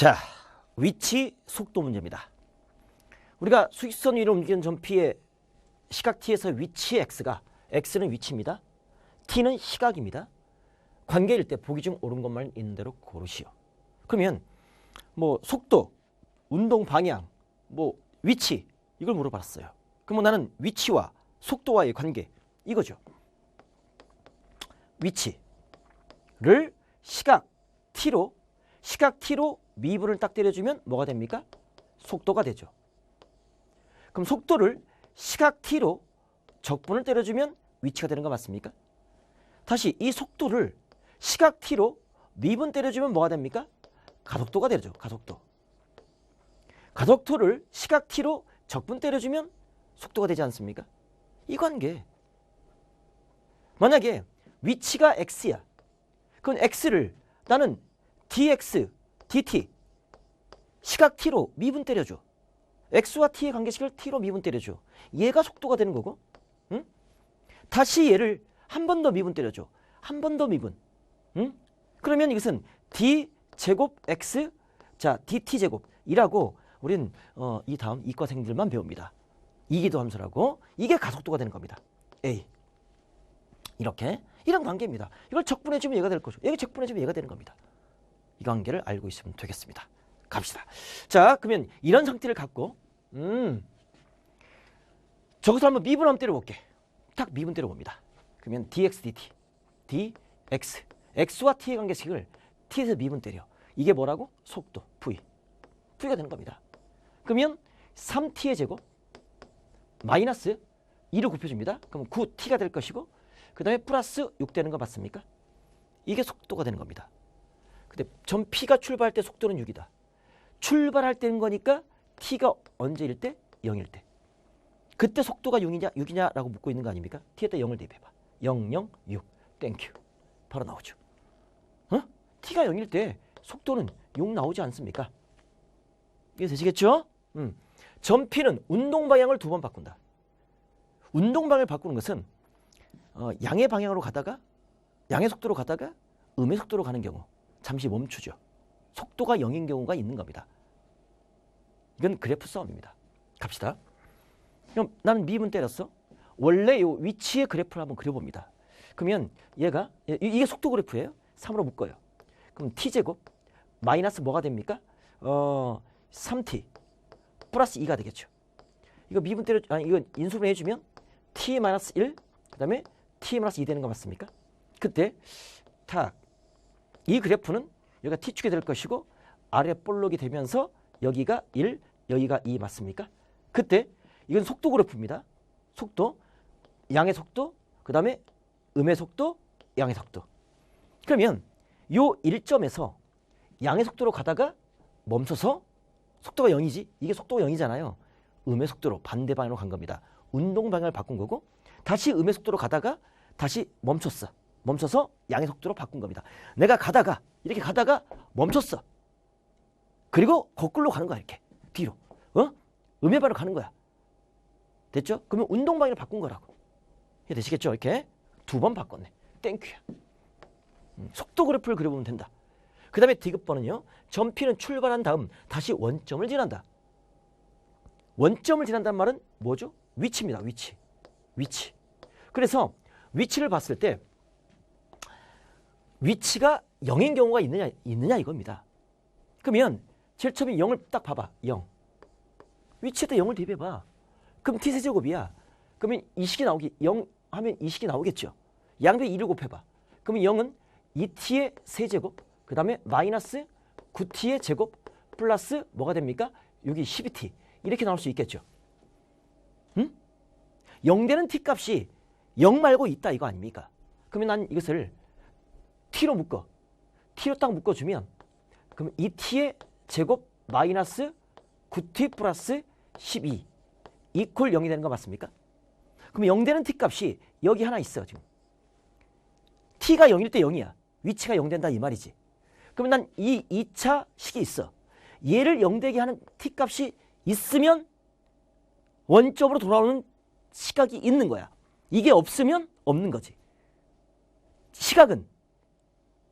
자, 위치 속도 문제입니다. 우리가 수직선 위로 움직이는 점피의 시각 t에서 위치 x가 x는 위치입니다. t는 시각입니다. 관계일 때 보기 중 옳은 것만 있는 대로 고르시오. 그러면 뭐 속도, 운동 방향, 뭐 위치 이걸 물어봤어요. 그러면 나는 위치와 속도와의 관계 이거죠. 위치를 시각 t로 시각 t로 미분을 딱 때려주면 뭐가 됩니까? 속도가 되죠. 그럼 속도를 시각 t로 적분을 때려주면 위치가 되는 거 맞습니까? 다시 이 속도를 시각 t로 미분 때려주면 뭐가 됩니까? 가속도가 되죠. 가속도. 가속도를 시각 t로 적분 때려주면 속도가 되지 않습니까? 이 관계. 만약에 위치가 x야. 그럼 x를 나는 dx, dt 시각 t로 미분 때려줘. x와 t의 관계식을 t로 미분 때려줘. 얘가 속도가 되는 거고. 응? 다시 얘를 한 번 더 미분 때려줘. 한 번 더 미분. 응? 그러면 이것은 d 제곱 x 자 dt 제곱이라고 우리는 어, 이 다음 이과생들만 배웁니다. 이기도 함수라고 이게 가속도가 되는 겁니다. a 이렇게 이런 관계입니다. 이걸 적분해주면 얘가 될 거죠. 얘가 적분해주면 얘가 되는 겁니다. 이 관계를 알고 있으면 되겠습니다. 갑시다. 자, 그러면 이런 상태를 갖고 음 저것을 한번 미분 한번 때려볼게. 딱 미분 때려봅니다. 그러면 dx dt dx x와 t의 관계식을 t에서 미분 때려. 이게 뭐라고? 속도 v v가 되는 겁니다. 그러면 3t의 제곱 마이너스 2를 곱해줍니다. 그럼 9t가 될 것이고 그 다음에 플러스 6 되는 거 맞습니까? 이게 속도가 되는 겁니다. 근데 전 P가 출발할 때 속도는 6이다. 출발할 때는 거니까 T가 언제일 때? 0일 때. 그때 속도가 6이냐 6이냐라고 묻고 있는 거 아닙니까? T에다 0을 대입해봐. 0, 0, 6. 땡큐. 바로 나오죠. 어? T가 0일 때 속도는 6 나오지 않습니까? 이해 되시겠죠? 음. 전 P는 운동 방향을 두 번 바꾼다. 운동 방향을 바꾸는 것은 어, 양의 방향으로 가다가 양의 속도로 가다가 음의 속도로 가는 경우 잠시 멈추죠. 속도가 0인 경우가 있는 겁니다. 이건 그래프 싸움입니다. 갑시다. 그럼 나는 미분 때렸어. 원래 이 위치의 그래프를 한번 그려봅니다. 그러면 얘가 이- 이게 속도 그래프예요. 3으로 묶어요. 그럼 t제곱 마이너스 뭐가 됩니까? 어 3t 플러스 2가 되겠죠. 이거 미분 때려 아니 이거 인수분 해주면 t 마이너스 1 그다음에 t 마이너스 2 되는 거 맞습니까? 그때 탁 이 그래프는 여기가 t축이 될 것이고 아래 볼록이 되면서 여기가 1 여기가 2 맞습니까? 그때 이건 속도 그래프입니다. 속도 양의 속도 그 다음에 음의 속도 양의 속도 그러면 요 1점에서 양의 속도로 가다가 멈춰서 속도가 0이지 이게 속도가 0이잖아요. 음의 속도로 반대 방향으로 간 겁니다. 운동 방향을 바꾼 거고 다시 음의 속도로 가다가 다시 멈췄어. 멈춰서 양의 속도로 바꾼 겁니다. 내가 가다가 이렇게 가다가 멈췄어. 그리고 거꾸로 가는 거야 이렇게 뒤로. 어? 방향으로 가는 거야. 됐죠? 그러면 운동 방향을 바꾼 거라고. 이해 되시겠죠? 이렇게 두 번 바꿨네. 땡큐야. 음, 속도 그래프를 그려보면 된다. 그 다음에 디귿번은요. 점피는 출발한 다음 다시 원점을 지난다. 원점을 지난다는 말은 뭐죠? 위치입니다. 위치. 위치. 그래서 위치를 봤을 때 위치가 0인 경우가 있느냐 있느냐 이겁니다. 그러면 제일 처음에 0을 딱 봐봐. 0. 위치에다 0을 대입해봐. 그럼 t세제곱이야. 그러면 이 식이 나오기 0 하면 이 식이 나오겠죠. 양배 2를 곱해봐. 그러면 0은 2t의 세제곱 그 다음에 마이너스 9t의 제곱 플러스 뭐가 됩니까? 여기 12t 이렇게 나올 수 있겠죠. 응? 0되는 t 값이 0 말고 있다 이거 아닙니까? 그러면 난 이것을 t로 묶어. t로 딱 묶어주면 그러면 2t의 제곱 마이너스 9t 플러스 12 이퀄 0이 되는 거 맞습니까? 그럼 0 되는 t 값이 여기 하나 있어 지금. t가 0일 때 0이야. 위치가 0 된다 이 말이지. 그러면 난 이 2차 식이 있어. 얘를 0 되게 하는 t 값이 있으면 원점으로 돌아오는 시각이 있는 거야. 이게 없으면 없는 거지. 시각은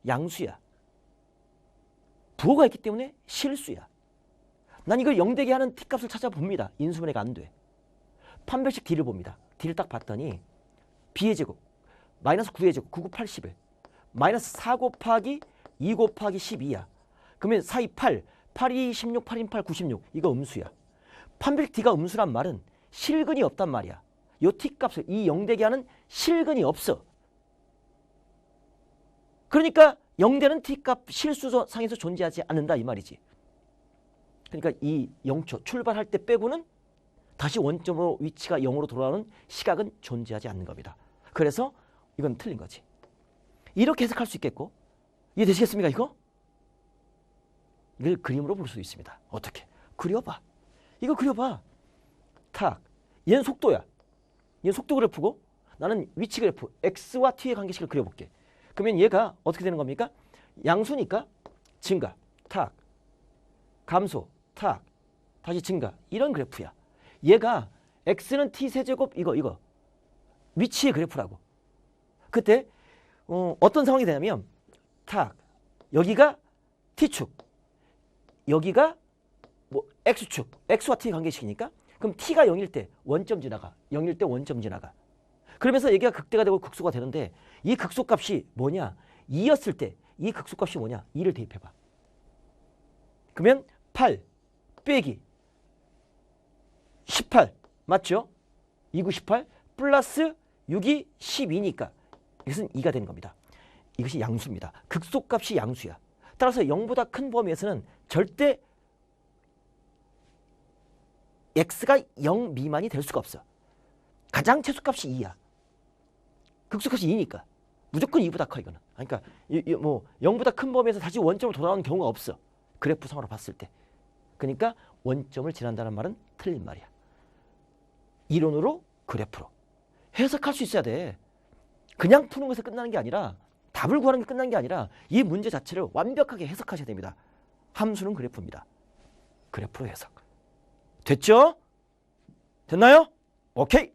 양수야. 부호가 있기 때문에 실수야. 난 이걸 0되게 하는 t값을 찾아봅니다. 인수분해가 안 돼. 판별식 d를 봅니다. d를 딱 봤더니 b의 제곱 마이너스 9의 제곱 9, 9, 81 마이너스 4 곱하기 2 곱하기 12야. 그러면 4, 2, 8 8, 2, 16, 8, 8, 96 이거 음수야. 판별식 d가 음수란 말은 실근이 없단 말이야. 요 t값을 이 0되게 하는 실근이 없어. 그러니까 0되는 t값 실수상에서 존재하지 않는다 이 말이지. 그러니까 이 0초 출발할 때 빼고는 다시 원점으로 위치가 0으로 돌아오는 시각은 존재하지 않는 겁니다. 그래서 이건 틀린 거지. 이렇게 해석할 수 있겠고 이해되시겠습니까 이거? 이걸 그림으로 볼 수 있습니다. 어떻게? 그려봐. 이거 그려봐. 탁. 얘는 속도야. 얘는 속도 그래프고 나는 위치 그래프 x와 t의 관계식을 그려볼게. 그러면 얘가 어떻게 되는 겁니까? 양수니까 증가, 탁, 감소, 탁, 다시 증가. 이런 그래프야. 얘가 x는 t 세제곱 이거 이거. 위치의 그래프라고. 그때 어, 어떤 상황이 되냐면 탁 여기가 t축. 여기가 뭐 x축. X와 t 관계식이니까 그럼 t가 0일 때 원점 지나가. 0일 때 원점 지나가 그러면서 얘기가 극대가 되고 극소가 되는데 이 극소값이 뭐냐 2였을 때 이 극소값이 뭐냐 2를 대입해봐 그러면 8 빼기 18 맞죠? 2, 9, 18 플러스 6이 12니까 이것은 2가 되는 겁니다. 이것이 양수입니다. 극소값이 양수야. 따라서 0보다 큰 범위에서는 절대 x가 0 미만이 될 수가 없어. 가장 최소값이 2야. 극소값이 2니까. 무조건 2보다 커 이거는. 그러니까 이, 이, 뭐 0보다 큰 범위에서 다시 원점으로 돌아오는 경우가 없어. 그래프상으로 봤을 때. 그러니까 원점을 지난다는 말은 틀린 말이야. 이론으로 그래프로 해석할 수 있어야 돼. 그냥 푸는 것에 끝나는 게 아니라 답을 구하는 게 끝난 게 아니라 이 문제 자체를 완벽하게 해석하셔야 됩니다. 함수는 그래프입니다. 그래프로 해석. 됐죠? 됐나요? 오케이.